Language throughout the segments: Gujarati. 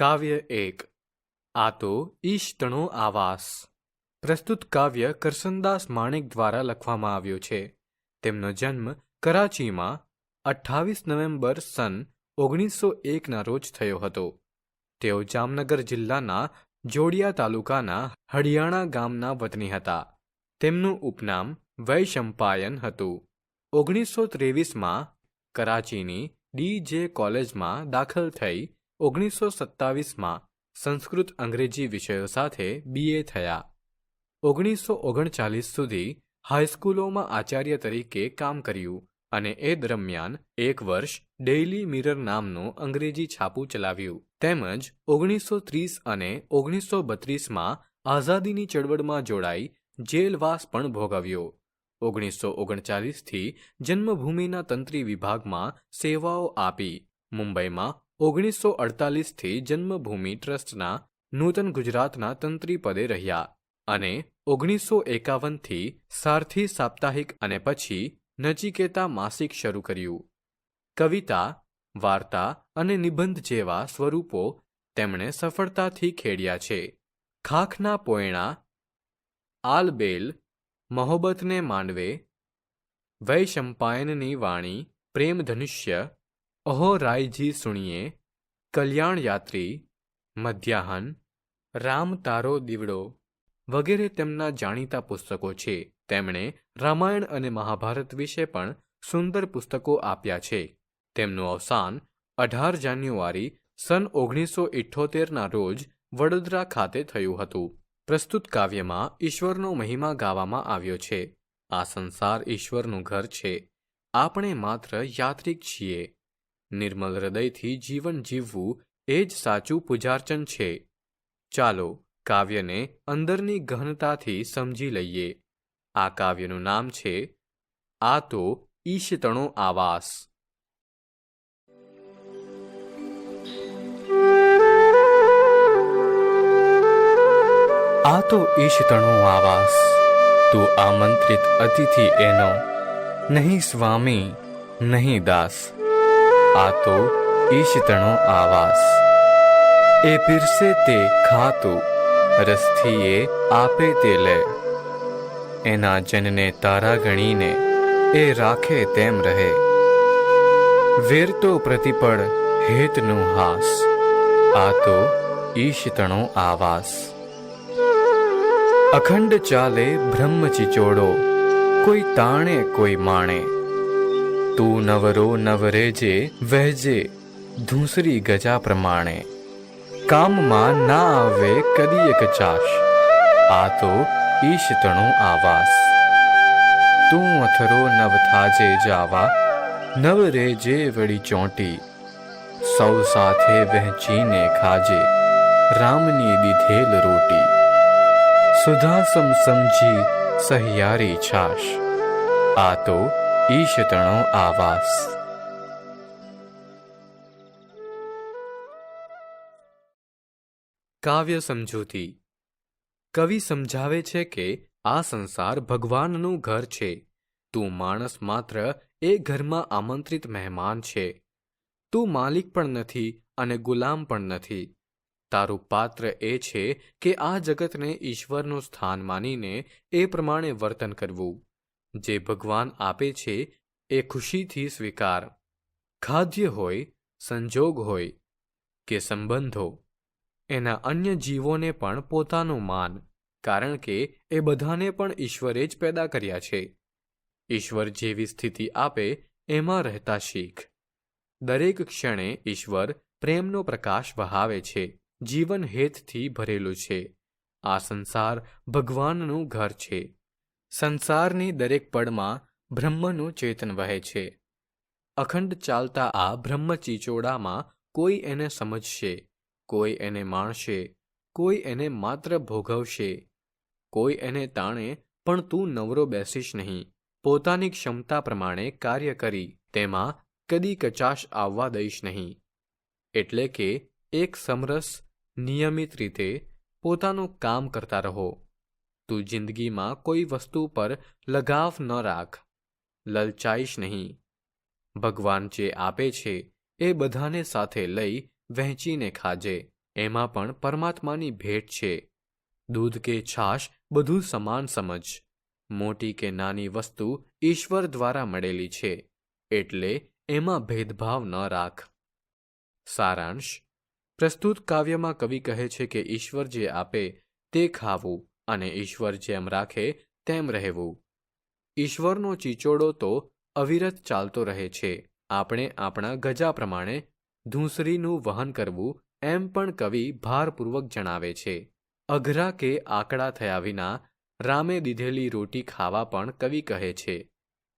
કાવ્ય એક. આ તો ઈષ્ટનો આવાસ. પ્રસ્તુત કાવ્ય કરસનદાસ માણેક દ્વારા લખવામાં આવ્યું છે. તેમનો જન્મ કરાચીમાં અઠ્ઠાવીસ નવેમ્બર સન ઓગણીસો એકના રોજ થયો હતો. તેઓ જામનગર જિલ્લાના જોડિયા તાલુકાના હડિયાણા ગામના વતની હતા. તેમનું ઉપનામ વૈશંપાયન હતું. ઓગણીસો ત્રેવીસમાં કરાચીની ડી જે કોલેજમાં દાખલ થઈ ઓગણીસો સત્તાવીસમાં સંસ્કૃત અંગ્રેજી વિષયો સાથે બીએ થયા. ઓગણીસો ઓગણચાલીસ સુધી હાઈસ્કૂલોમાં આચાર્ય તરીકે કામ કર્યું અને એ દરમિયાન એક વર્ષ ડેઇલી મિરર નામનું અંગ્રેજી છાપું ચલાવ્યું. તેમજ ઓગણીસો ત્રીસ અને ઓગણીસો બત્રીસમાં આઝાદીની ચળવળમાં જોડાઈ જેલવાસ પણ ભોગવ્યો. ઓગણીસો ઓગણચાલીસથી જન્મભૂમિના તંત્રી વિભાગમાં સેવાઓ આપી. મુંબઈમાં ઓગણીસો અડતાલીસથી જન્મભૂમિ ટ્રસ્ટના નૂતન ગુજરાતના તંત્રી પદે રહ્યા અને ઓગણીસો એકાવનથી સારથી સાપ્તાહિક અને પછી નચિકેતા માસિક શરૂ કર્યું. કવિતા, વાર્તા અને નિબંધ જેવા સ્વરૂપો તેમણે સફળતાથી ખેડ્યા છે. ખાખના પોયણા, આલબેલ, મહોબતને માંડવે, વૈશંપાયનની વાણી પ્રેમ ધનુષ્ય અહો રાયજી સુણીએ કલ્યાણ યાત્રી મધ્યાહન, રામ તારો દીવડો વગેરે તેમના જાણીતા પુસ્તકો છે. તેમણે રામાયણ અને મહાભારત વિશે પણ સુંદર પુસ્તકો આપ્યા છે. તેમનું અવસાન અઢાર જાન્યુઆરી સન ઓગણીસો ઇઠ્ઠોતેરના રોજ વડોદરા ખાતે થયું હતું. પ્રસ્તુત કાવ્યમાં ઈશ્વરનો મહિમા ગાવામાં આવ્યો છે. આ સંસાર ઈશ્વરનું ઘર છે. આપણે માત્ર યાત્રિક છીએ. નિર્મલ હૃદયથી જીવન જીવવું એ જ સાચું પૂજાર્ચન છે. ચાલો કાવ્યને અંદરની ગહનતાથી સમજી લઈએ. આ કાવ્યનું નામ છે, આ તો ઈશતણો આવાસ આ તો ઈશતણો આવાસ, તું આમંત્રિત અતિથિ એનો. નહીં સ્વામી, નહીં દાસ. આ તો ઈશતણો આવાસ. એ પીરસે તે ખાતું રસથી આપે તે લે. એના જનને તારા ગણીને એ રાખે તેમ રહે. વેરતો પ્રતિપળ હેતનું હાસ. આ તો ઈશતણો આવાસ. અખંડ ચાલે બ્રહ્મ ચિચોડો કોઈ તાણે કોઈ માણે. તું નવરો નવરેજે વહેજે ધૂસરી ગજા પ્રમાણે. કામમાં ના આવે કદી ચાશ. આ તો ઈશતણો આવાસ. તું અથરો નવ થાજે જાવા નવરે જે વળી ચોંટી. સૌ સાથે વહેંચીને ખાજે, રામની દીધેલ રોટી. સુધા સમજી સહિયારી છાશ. આ તો ઈશતણો આવાસ. કાવ્ય સમજૂતી. કવિ સમજાવે છે કે આ સંસાર ભગવાનનું ઘર છે. તું માણસ માત્ર એ ઘરમાં આમંત્રિત મહેમાન છે. તું માલિક પણ નથી અને ગુલામ પણ નથી. તારું પાત્ર એ છે કે આ જગતને ઈશ્વરનું સ્થાન માનીને એ પ્રમાણે વર્તન કરવું. જે ભગવાન આપે છે, એ ખુશીથી સ્વીકાર. ખાદ્ય હોય, સંજોગ હોય કે સંબંધો, એના અન્ય જીવોને પણ પોતાનું માન, કારણ કે એ બધાને પણ ઈશ્વરે જ પેદા કર્યા છે. ઈશ્વર જેવી સ્થિતિ આપે, એમાં રહેતા શીખ. દરેક ક્ષણે ઈશ્વર પ્રેમનો પ્રકાશ વહાવે છે, જીવન હેતથી ભરેલું છે. આ સંસાર ભગવાનનું ઘર છે. સંસારની દરેક પળમાં બ્રહ્મનું ચેતન વહે છે. અખંડ ચાલતા આ બ્રહ્મ ચીચોડામાં કોઈ એને સમજશે, કોઈ એને માણશે, કોઈ એને માત્ર ભોગવશે, કોઈ એને તાણે પણ તું નવરો બેસીશ નહીં. પોતાની ક્ષમતા પ્રમાણે કાર્ય કરી, તેમાં કદી કચાશ આવવા દઈશ નહીં. એટલે કે એક સમરસ નિયમિત રીતે પોતાનું કામ કરતા રહો. તું જિંદગીમાં કોઈ વસ્તુ પર લગાવ ન રાખ. લલચાઈશ નહીં. ભગવાન જે આપે છે, એ બધાને સાથે લઈ વહેંચીને ખાજે. એમાં પણ પરમાત્માની ભેટ છે. દૂધ કે છાશ બધું સમાન સમજ. મોટી કે નાની વસ્તુ ઈશ્વર દ્વારા મળેલી છે, એટલે એમાં ભેદભાવ ન રાખ. સારાંશ. પ્રસ્તુત કાવ્યમાં કવિ કહે છે કે ઈશ્વર જે આપે, તે ખાવું. અને ઈશ્વર જેમ રાખે, તેમ રહેવું. ઈશ્વરનો ચીચોડો તો અવિરત ચાલતો રહે છે. આપણે આપણા ગજા પ્રમાણે ધૂંસરીનું વહન કરવું એમ પણ કવિ ભારપૂર્વક જણાવે છે. અઘરા કે આકડા થયા વિના રામે દીધેલી રોટી ખાવા પણ કવિ કહે છે.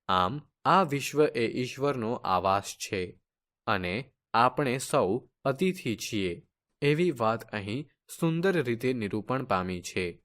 આમ, આ વિશ્વ એ ઈશ્વરનો આવાસ છે અને આપણે સૌ અતિથિ છીએ. એવી વાત અહીં સુંદર રીતે નિરૂપણ પામી છે.